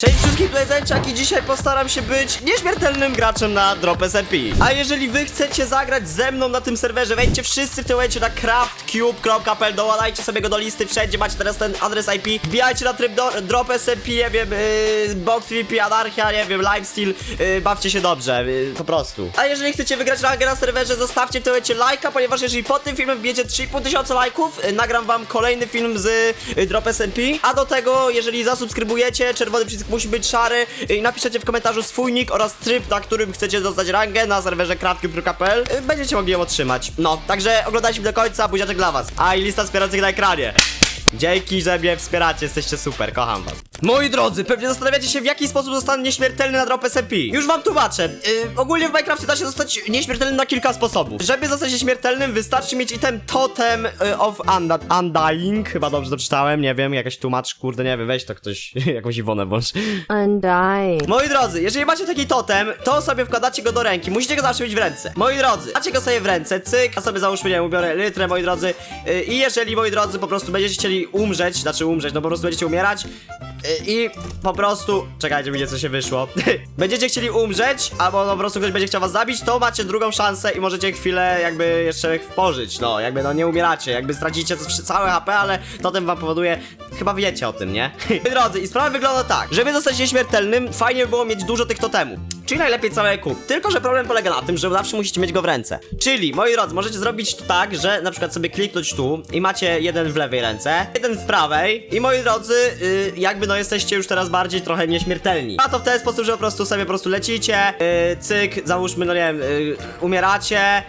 Cześć Zęciak i dzisiaj postaram się być nieśmiertelnym graczem na Drop SMP. A jeżeli wy chcecie zagrać ze mną na tym serwerze, wejdźcie wszyscy w tym momencie na craftcube.pl, doładajcie sobie go do listy, wszędzie macie teraz ten adres IP, wbijajcie na tryb do, Drop SMP, nie wiem, yy, Box PvP, Anarchia, nie wiem, Lifesteal, yy, bawcie się dobrze, yy, po prostu. A jeżeli chcecie wygrać rangę na serwerze, zostawcie w tym momencie lajka, ponieważ jeżeli pod tym filmem wbijecie 3,5 tysiąca lajków, yy, nagram wam kolejny film z yy, Drop SMP, a do tego, jeżeli zasubskrybujecie, czerwony przycisk musi być szary i napiszecie w komentarzu swój nick oraz tryb, na którym chcecie dostać rangę na serwerze craftcube.pl, yy, będziecie mogli ją otrzymać. No, także oglądajcie do końca, buziaczek dla was. A i lista wspierających na ekranie. Dzięki, że mnie wspieracie, jesteście super, kocham was. Moi drodzy, pewnie zastanawiacie się w jaki sposób zostanę nieśmiertelny na drop SMP. Już wam tłumaczę. Yy, ogólnie w Minecrafcie da się zostać nieśmiertelnym na kilka sposobów. Żeby zostać nieśmiertelnym wystarczy mieć item Totem y, of Unda Undying. Chyba dobrze doczytałem, nie wiem, jakaś tłumacz, kurde, nie wiem, weź to ktoś, jakąś Iwonę włącz. Undying. Moi drodzy, jeżeli macie taki totem, to sobie wkładacie go do ręki. Musicie go zawsze mieć w ręce. Moi drodzy, macie go sobie w ręce, cyk, a sobie załóżmy, nie wiem, ubiorę litrę, moi drodzy. Yy, I jeżeli, moi drodzy, po prostu będziecie chcieli umrzeć, znaczy umrzeć, no po prostu będziecie umierać, i po prostu, czekajcie, mi co się wyszło. będziecie chcieli umrzeć, albo po prostu ktoś będzie chciał was zabić, to macie drugą szansę i możecie chwilę jakby jeszcze pożyć. No, jakby no nie umieracie, jakby stracicie całe HP, ale totem wam powoduje, chyba wiecie o tym, nie? Drodzy, i sprawa wygląda tak, żeby zostać nieśmiertelnym, fajnie by było mieć dużo tych totemów. Czyli najlepiej cały kup. Tylko, że problem polega na tym, że zawsze musicie mieć go w ręce. Czyli, moi drodzy, możecie zrobić tak, że na przykład sobie kliknąć tu i macie jeden w lewej ręce, jeden w prawej i moi drodzy, yy, jakby no jesteście już teraz bardziej trochę nieśmiertelni. A to w ten sposób, że po prostu sobie po prostu lecicie, yy, cyk, załóżmy, no nie wiem, yy, umieracie,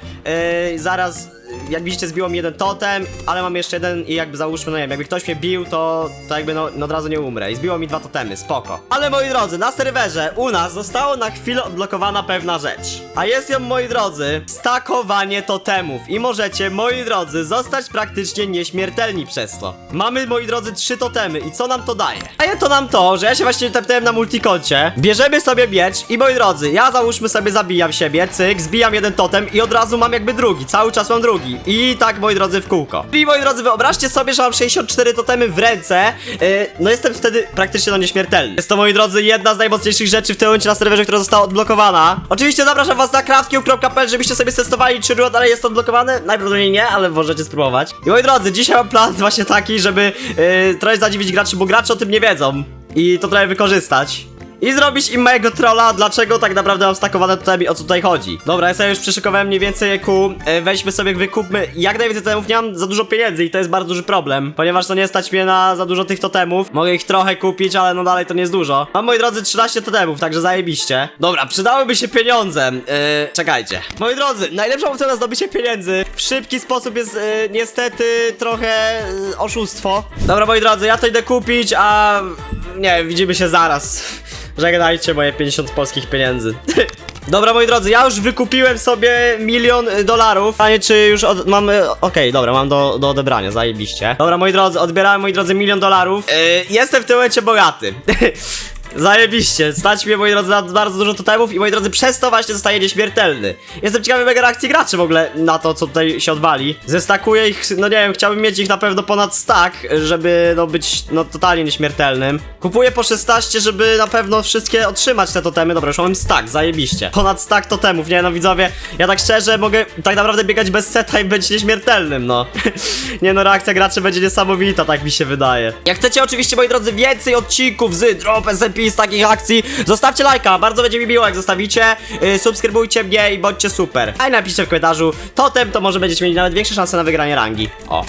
yy, zaraz jak widzicie, zbiło mi jeden totem, ale mam jeszcze jeden i jakby załóżmy, no nie wiem, jakby ktoś mnie bił, to, to jakby no, no od razu nie umrę. I zbiło mi dwa totemy, spoko. Ale moi drodzy, na serwerze u nas zostało na chwilę odblokowana pewna rzecz. A jest ją, moi drodzy, stakowanie totemów. I możecie, moi drodzy, zostać praktycznie nieśmiertelni przez to. Mamy, moi drodzy, trzy totemy i co nam to daje? Daje to nam to, że ja się właśnie tepnąłem na multikoncie, bierzemy sobie miecz i moi drodzy, ja załóżmy sobie zabijam siebie, cyk, zbijam jeden totem i od razu mam jakby drugi, cały czas mam drugi. I tak, moi drodzy, w kółko. I moi drodzy, wyobraźcie sobie, że mam 64 totemy w ręce, yy, no jestem wtedy praktycznie no nieśmiertelny. Jest to, moi drodzy, jedna z najmocniejszych rzeczy w tym momencie na serwerze, która została odblokowana. Oczywiście zapraszam was na craftcube.pl, żebyście sobie testowali, czy Ruo dalej jest odblokowany. Najprawdopodobniej nie, ale możecie spróbować. I moi drodzy, dzisiaj mam plan właśnie taki, żeby yy, trochę zadziwić graczy, bo gracze o tym nie wiedzą. I to trochę wykorzystać. I zrobić im mojego trolla, dlaczego tak naprawdę mam stakowane tutaj, o co tutaj chodzi. Dobra, ja sobie już przyszykowałem mniej więcej EQ, e, weźmy sobie, wykupmy jak najwięcej totemów, nie mam za dużo pieniędzy i to jest bardzo duży problem, ponieważ to nie stać mnie na za dużo tych totemów. Mogę ich trochę kupić, ale no dalej to nie jest dużo. Mam, moi drodzy, 13 totemów, także zajebiście. Dobra, przydałyby się pieniądze, e, czekajcie. Moi drodzy, najlepszą opcją na zdobycie pieniędzy w szybki sposób jest e, niestety trochę e, oszustwo. Dobra, moi drodzy, ja to idę kupić, a nie widzimy się zaraz. Żegnajcie moje 50 polskich pieniędzy. Dobra, moi drodzy, ja już wykupiłem sobie milion y, dolarów. Panie, czy już od, mam. y, Okej, dobra, mam do, do odebrania, zajebiście. Dobra, moi drodzy, odbierałem, moi drodzy, milion dolarów. Yy, jestem w tym momencie bogaty. Zajebiście, stać mnie, moi drodzy, na bardzo dużo totemów i moi drodzy, przez to właśnie zostaje nieśmiertelny. Jestem ciekawy mega reakcji graczy w ogóle na to, co tutaj się odwali. Zestakuję ich, no nie wiem, chciałbym mieć ich na pewno ponad stack, żeby, no, być, no, totalnie nieśmiertelnym. Kupuję po 16, żeby na pewno wszystkie otrzymać te totemy. Dobra, już mam stack, zajebiście. Ponad stack totemów, nie no, widzowie, ja tak szczerze mogę tak naprawdę biegać bez seta i być nieśmiertelnym, no. nie no, reakcja graczy będzie niesamowita, tak mi się wydaje. Jak chcecie oczywiście, moi drodzy, więcej odcinków z Drop SMP z takich akcji, zostawcie lajka, bardzo będzie mi miło, jak zostawicie. Yy, subskrybujcie mnie i bądźcie super. A i napiszcie w komentarzu, totem to może będziecie mieli nawet większe szanse na wygranie rangi. O.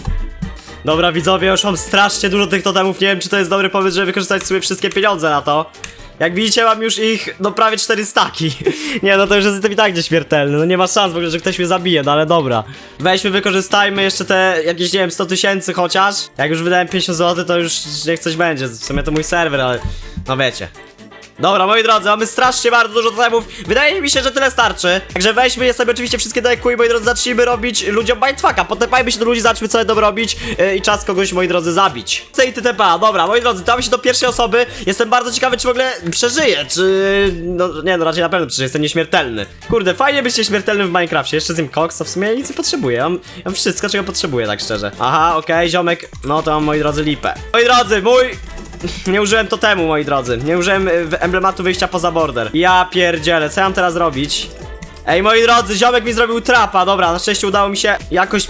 Dobra widzowie, już mam strasznie dużo tych totemów, nie wiem czy to jest dobry pomysł, żeby wykorzystać sobie wszystkie pieniądze na to. Jak widzicie mam już ich, no prawie 4 staki. Nie no to już jestem i tak nieśmiertelny, no nie ma szans w ogóle, że ktoś mnie zabije, no ale dobra. Weźmy, wykorzystajmy jeszcze te jakieś, nie wiem, 100 tysięcy chociaż. Jak już wydałem 50 zł to już niech coś będzie, w sumie to mój serwer, ale no wiecie Dobra, moi drodzy, mamy strasznie bardzo dużo totemów. Wydaje mi się, że tyle starczy. Także weźmy je sobie oczywiście wszystkie do EQ i moi drodzy, zacznijmy robić ludziom mindfucka. Potepajmy się do ludzi, zobaczmy co będą robić yy, i czas kogoś, moi drodzy, zabić. C i TTP, dobra, moi drodzy, damy się do pierwszej osoby. Jestem bardzo ciekawy, czy w ogóle przeżyję, czy... No nie, no raczej na pewno przeżyję, jestem nieśmiertelny. Kurde, fajnie być nieśmiertelnym w Minecrafcie. Jeszcze z nim to w sumie ja nic nie potrzebuję. Mam, mam wszystko, czego potrzebuję, tak szczerze. Aha, okej, ziomek, no to mam, moi drodzy, lipę. Moi drodzy, mój nie użyłem totemu, moi drodzy. Nie użyłem w- emblematu wyjścia poza border. Ja pierdzielę, co ja mam teraz robić? Ej, moi drodzy, ziomek mi zrobił trapa. Dobra, na szczęście udało mi się jakoś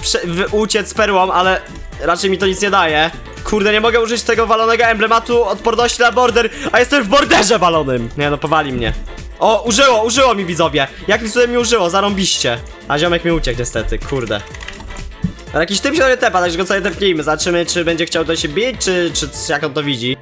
uciec z perłą, ale raczej mi to nic nie daje. Kurde, nie mogę użyć tego walonego emblematu odporności na border, a jestem w borderze walonym. Nie no, powali mnie. O, użyło, użyło mi widzowie. Jak mi tutaj mi użyło, zarąbiście. A ziomek mi uciekł niestety, kurde. Ale jakiś typ się do mnie tepa, także go sobie tepnijmy. Zobaczymy, czy będzie chciał to się bić, czy, czy jak on to widzi.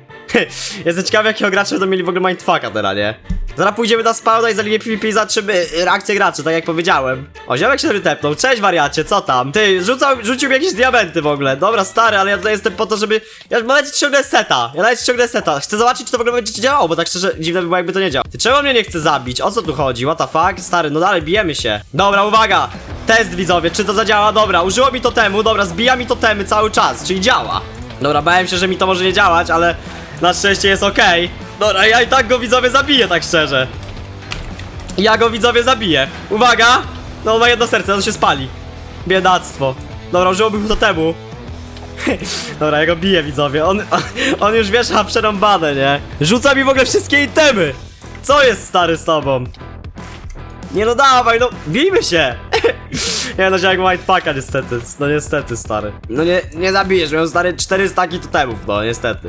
Jestem ciekawy, jakiego gracza będą mieli w ogóle mindfucka teraz, nie? Zaraz pójdziemy na spawna i za linię PvP i zobaczymy reakcję graczy, tak jak powiedziałem. O, ziomek się do mnie tepnął. Cześć, wariacie, co tam? Ty, rzucał, rzucił mi jakieś diamenty w ogóle. Dobra, stary, ale ja tutaj jestem po to, żeby... Ja nawet ciągnę seta. Ja nawet ciągnę seta. Chcę zobaczyć, czy to w ogóle będzie działało, bo tak szczerze, dziwne by było, jakby to nie działało. Ty, czemu mnie nie chce zabić? O co tu chodzi? What the fuck? Stary, no dalej, bijemy się. Dobra, uwaga! Test widzowie, czy to zadziała? Dobra, użyło mi to temu, dobra, zbija mi to temy cały czas, czyli działa. Dobra, bałem się, że mi to może nie działać, ale na szczęście jest okej. Dobra, ja i tak go widzowie zabiję, tak szczerze. Ja go widzowie zabiję. Uwaga! No on ma jedno serce, on się spali. Biedactwo. Dobra, użyłoby to temu. Dobra, ja go biję widzowie. On, on, już wiesza przerąbane, nie? Rzuca mi w ogóle wszystkie itemy. Co jest stary z tobą? Nie no dawaj, no bijmy się! nie no, jak whitepacka niestety, no niestety stary. No nie, nie zabijesz, miałem stary 400 takich totemów, no niestety.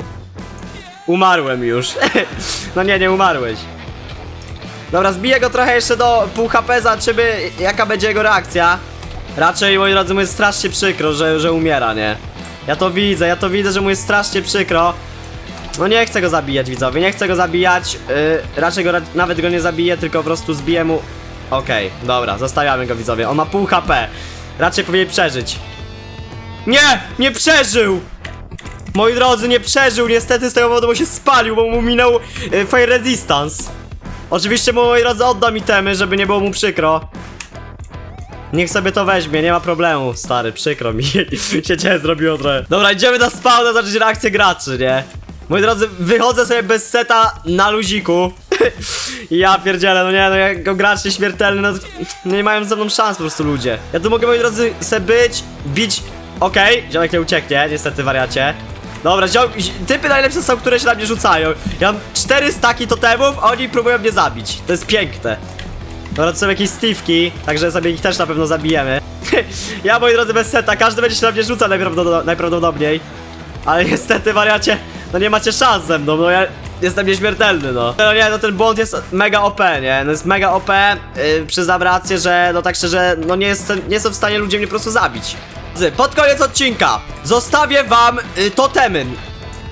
Umarłem już. no nie, nie umarłeś. Dobra, zbiję go trochę jeszcze do pół HP, zobaczymy jaka będzie jego reakcja. Raczej, moi drodzy, mu jest strasznie przykro, że, że umiera, nie? Ja to widzę, ja to widzę, że mu jest strasznie przykro. No nie chcę go zabijać, widzowie, nie chcę go zabijać. Yy, raczej go ra nawet go nie zabiję, tylko po prostu zbiję mu. Okej, dobra, zostawiamy go, widzowie. On ma pół HP. Raczej powinien przeżyć. Nie! Nie przeżył! Moi drodzy, nie przeżył, niestety z tego powodu, bo się spalił, bo mu minął yy, Fire Resistance. Oczywiście moi drodzy, oddam itemy, żeby nie było mu przykro. Niech sobie to weźmie, nie ma problemu, stary, przykro mi. się zrobiło trochę. Dobra, idziemy na spawn, zacząć reakcję graczy, nie? Moi drodzy, wychodzę sobie bez seta na luziku. ja pierdzielę, no nie, no jako gracz nieśmiertelny, no, nie mają ze mną szans po prostu ludzie. Ja tu mogę, moi drodzy, se być, bić, okej, ziomek nie ucieknie, niestety wariacie. Dobra, ziom, typy najlepsze są, które się na mnie rzucają. Ja mam cztery staki totemów, a oni próbują mnie zabić. To jest piękne. Dobra, to są jakieś Steve'ki, także sobie ich też na pewno zabijemy. ja, moi drodzy, bez seta, każdy będzie się na mnie rzucał najprawdopod- najprawdopodobniej. Ale niestety, wariacie, no nie macie szans ze mną, no ja jestem nieśmiertelny, no. No nie, no ten błąd jest mega OP, nie? No jest mega OP, yy, przyznam rację, że no tak szczerze, no nie, jest, nie są w stanie ludzie mnie po prostu zabić. Pod koniec odcinka zostawię wam y, totemy.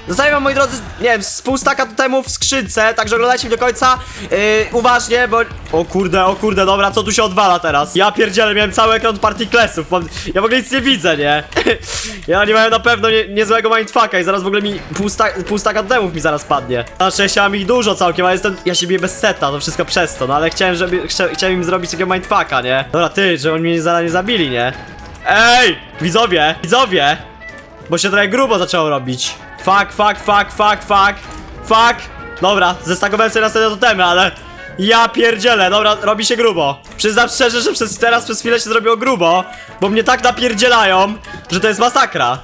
Zostawiam wam, moi drodzy, nie wiem, z pół staka totemów w skrzynce, także oglądajcie do końca yy, uważnie, bo... O kurde, o kurde, dobra, co tu się odwala teraz? Ja pierdzielę, miałem cały ekran party classów, mam... ja w ogóle nic nie widzę, nie? ja oni mają na pewno nie, niezłego mindfucka i zaraz w ogóle mi pół, pół staka totemów mi zaraz padnie. Na szczęście mam ich dużo całkiem, ale jestem... ja się biję bez seta, to wszystko przez to, no ale chciałem, żeby... Chcia, chciałem im zrobić takiego mindfucka, nie? Dobra, ty, że oni mnie zaraz nie zabili, nie? Ej! Widzowie! Widzowie! Bo się trochę grubo zaczęło robić. Fuck, fuck, fuck, fuck, fuck, fuck. Dobra, zestakowałem sobie następne totemy, ale... Ja pierdzielę, dobra, robi się grubo. Przyznam szczerze, że przez teraz przez chwilę się zrobiło grubo, bo mnie tak napierdzielają, że to jest masakra.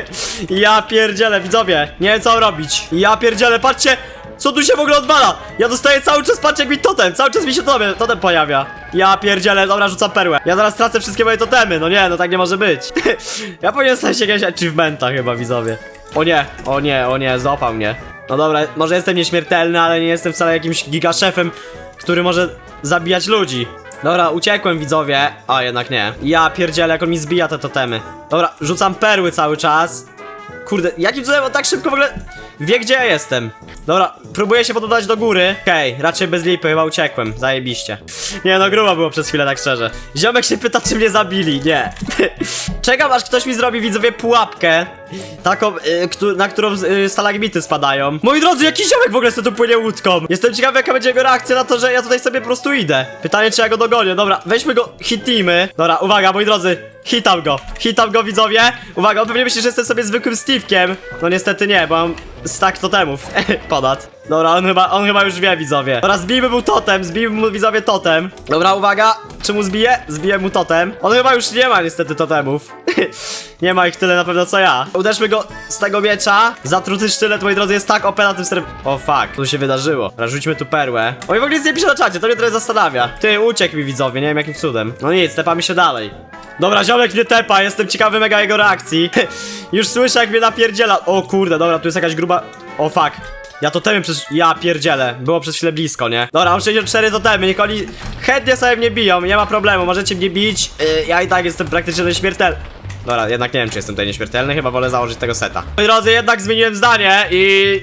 ja pierdzielę, widzowie, nie wiem co robić. Ja pierdzielę, patrzcie, co tu się w ogóle odwala? Ja dostaję cały czas, patrzcie mi totem, cały czas mi się totem, totem pojawia. Ja pierdzielę, dobra, rzucam perłę. Ja zaraz tracę wszystkie moje totemy, no nie, no tak nie może być. ja powinien stać się jakiegoś achievementa chyba, widzowie. O nie, o nie, o nie, złapał mnie. No dobra, może jestem nieśmiertelny, ale nie jestem wcale jakimś gigaszefem, który może zabijać ludzi. Dobra, uciekłem widzowie. A jednak nie. Ja pierdzielę, jak on mi zbija te totemy. Dobra, rzucam perły cały czas. Kurde, jakim cudem on tak szybko w ogóle wie gdzie ja jestem? Dobra, próbuję się pododać do góry. Okej, raczej bez lipy, chyba uciekłem. Zajebiście. Nie no, grubo było przez chwilę, tak szczerze. Ziomek się pyta, czy mnie zabili. Nie. Czekam, aż ktoś mi zrobi, widzowie, pułapkę. Taką, y, na którą y, stalagmity spadają. Moi drodzy, jaki ziomek w ogóle sobie tu płynie łódką? Jestem ciekawy, jaka będzie jego reakcja na to, że ja tutaj sobie po prostu idę. Pytanie, czy ja go dogonię. Dobra, weźmy go, hitnijmy. Dobra, uwaga, moi drodzy. Hitam go, hitam go widzowie. Uwaga, on pewnie myśli, że jestem sobie zwykłym Steve'kiem. No niestety nie, bo mam stack totemów. Ponad Dobra, on chyba, on chyba już wie widzowie Dobra, zbijmy mu totem, zbijmy mu widzowie totem Dobra, uwaga, czy mu zbiję? Zbiję mu totem On chyba już nie ma niestety totemów Nie ma ich tyle na pewno co ja. Uderzmy go z tego miecza. Zatruty sztylet, moi drodzy, jest tak OP na tym strefie. O fuck, tu się wydarzyło. Rzućmy tu perłę. Oni w ogóle nic nie pisze na czacie, to mnie trochę zastanawia. Ty, uciekł mi widzowie, nie wiem jakim cudem. No nic, tepamy się dalej. Dobra, ziomek mnie tepa, jestem ciekawy mega jego reakcji. Już słyszę jak mnie napierdziela. O kurde, dobra, tu jest jakaś gruba... O fuck. Ja totemy przez... Ja pierdzielę. Było przez chwilę blisko, nie? Dobra, mam 64 totemy, niech oni chętnie sobie mnie biją, nie ma problemu, możecie mnie bić. Yy, ja i tak jestem praktycznie nieśmiertelny. Dobra, jednak nie wiem, czy jestem tutaj nieśmiertelny, chyba wolę założyć tego seta. Moi drodzy, jednak zmieniłem zdanie i...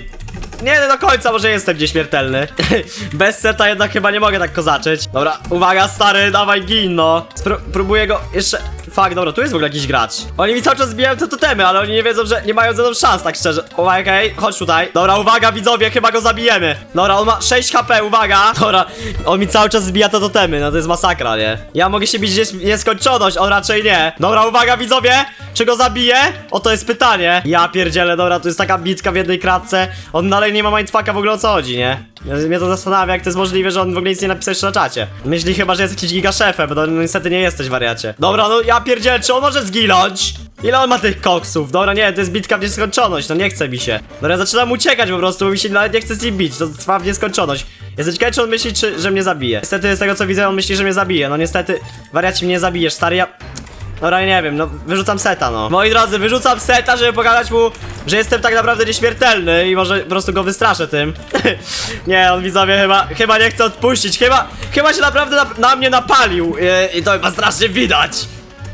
Nie do końca może jestem nieśmiertelny. Bez seta jednak chyba nie mogę tak kozaczyć. Dobra, uwaga stary, dawaj gin no. Próbuję go jeszcze... Fuck, dobra, tu jest w ogóle jakiś gracz. Oni mi cały czas zbijają te totemy, ale oni nie wiedzą, że nie mają ze mną szans, tak szczerze. Okej, chodź tutaj. Dobra, uwaga widzowie, chyba go zabijemy. Dobra, on ma 6 HP, uwaga. Dobra, on mi cały czas zbija te totemy, no to jest masakra, nie? Ja mogę się bić gdzieś nieskończoność, on raczej nie. Dobra, uwaga widzowie, czy go zabiję? O, to jest pytanie. Ja pierdzielę, dobra, to jest taka bitka w jednej kratce. On dalej nie ma mindfucka w ogóle o co chodzi, nie? Mnie to zastanawia, jak to jest możliwe, że on w ogóle nic nie napisał jeszcze na czacie. Myśli chyba, że jest jakiś gigaszefem, no, niestety nie jesteś, wariacie. Dobra, no ja pierdzielę, czy on może zginąć? Ile on ma tych koksów? Dobra, nie, to jest bitka w nieskończoność, no nie chce mi się. Dobra, ja zaczynam uciekać po prostu, bo mi się nawet nie chce z nim bić, to trwa w nieskończoność. Jestem ciekawy, czy on myśli, czy, że mnie zabije. Niestety, z tego co widzę, on myśli, że mnie zabije. No niestety, wariacie mnie zabijesz, stary, ja... Dobra, nie wiem, no wyrzucam seta, no. Moi drodzy, wyrzucam seta, żeby pokazać mu, że jestem tak naprawdę nieśmiertelny i może po prostu go wystraszę tym. nie, on widzowie chyba, chyba nie chce odpuścić, chyba, chyba się naprawdę na, na mnie napalił I, i to chyba strasznie widać.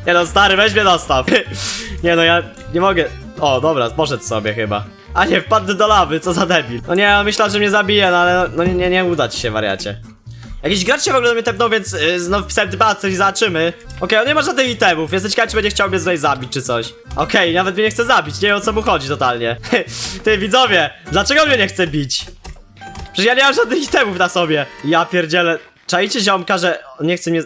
Nie no, stary, weź mnie dostaw. nie no, ja nie mogę. O, dobra, poszedł sobie chyba. A nie, wpadł do lawy, co za debil. No nie, on myślał, że mnie zabije, no ale no, nie, nie uda ci się, wariacie. Jakiś gracz się w ogóle do mnie tepnął, więc yy, znowu pisałem typa, coś zobaczymy. Okej, on nie ma żadnych itemów, jestem ciekawy, czy będzie chciał mnie tutaj zabić, czy coś. Okej, nawet mnie nie chce zabić, nie wiem o co mu chodzi totalnie. Ty, widzowie, dlaczego mnie nie chce bić? Przecież ja nie mam żadnych itemów na sobie. Ja pierdzielę. Czajcie ziomka, że nie chce mnie...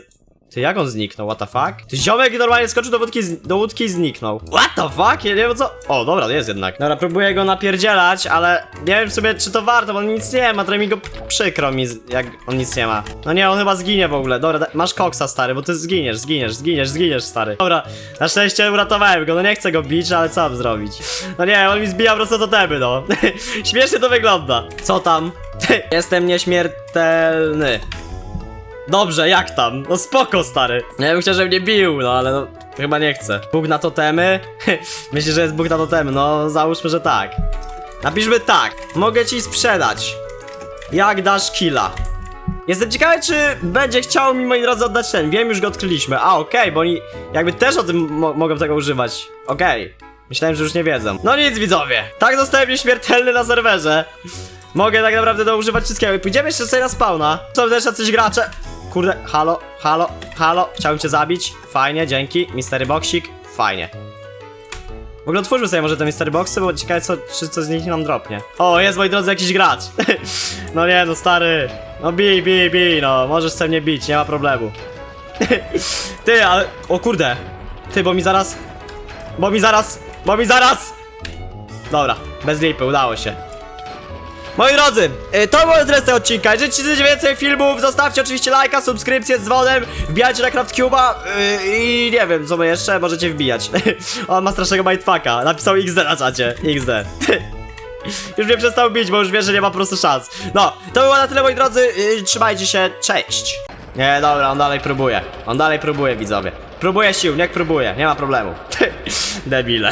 Ty, jak on zniknął, what the fuck? Ty ziomek normalnie skoczył do łódki, do łódki i zniknął. What the fuck? Ja nie wiem co... O, dobra, jest jednak. Dobra, próbuję go napierdzielać, ale nie wiem sobie, czy to warto, bo on nic nie ma, trochę mi go przykro mi, jak on nic nie ma. No nie, on chyba zginie w ogóle. Dobra, masz koksa, stary, bo ty zginiesz, zginiesz, zginiesz, zginiesz, stary. Dobra, na szczęście uratowałem go, no nie chcę go bić, ale co mam zrobić? No nie, on mi zbija po prostu totemy, no. Śmiesznie to wygląda. Co tam? Jestem nieśmiertelny. Dobrze, jak tam? No spoko, stary. Ja bym chciał, żeby mnie bił, no ale no, chyba nie chcę. Bóg na totemy? Myślisz, że jest Bóg na totemy? No, załóżmy, że tak. Napiszmy tak. Mogę ci sprzedać. Jak dasz killa? Jestem ciekawy, czy będzie chciał mi, moi drodzy, oddać ten. Wiem, już go odkryliśmy. A, okej, bo oni jakby też o tym mo mogą tego używać. Okej. Myślałem, że już nie wiedzą. No nic, widzowie. Tak zostałem nieśmiertelny na serwerze. Mogę tak naprawdę do używać wszystkiego. I pójdziemy jeszcze sobie na spawna. Są też jacyś gracze. Kurde, halo, halo, halo. Chciałem cię zabić. Fajnie, dzięki. Mystery Boxik. Fajnie. W ogóle otwórzmy sobie może te Mystery Boxy, bo ciekawe co, czy coś z nich nam dropnie. O, jest moi drodzy jakiś gracz. no nie, no stary. No bij, bij, bij, no. Możesz sobie mnie bić, nie ma problemu. Ty, ale... O kurde. Ty, bo mi zaraz... Bo mi zaraz... Bo mi zaraz... Dobra, bez lipy, udało się. Moi drodzy, y, to tyle z tego odcinka. Jeżeli chcecie więcej filmów, zostawcie oczywiście lajka, subskrypcję z dzwonem, wbijajcie na CraftCube'a yy, i nie wiem, co my jeszcze możecie wbijać. On ma strasznego mindfucka. Napisał XD na czacie. XD. Już mnie przestał bić, bo już wie, że nie ma po prostu szans. No, to było na tyle, moi drodzy. Yy, trzymajcie się, cześć. Nie, dobra, on dalej próbuje. On dalej próbuje, widzowie. Próbuje sił, niech próbuje, nie ma problemu. Debile.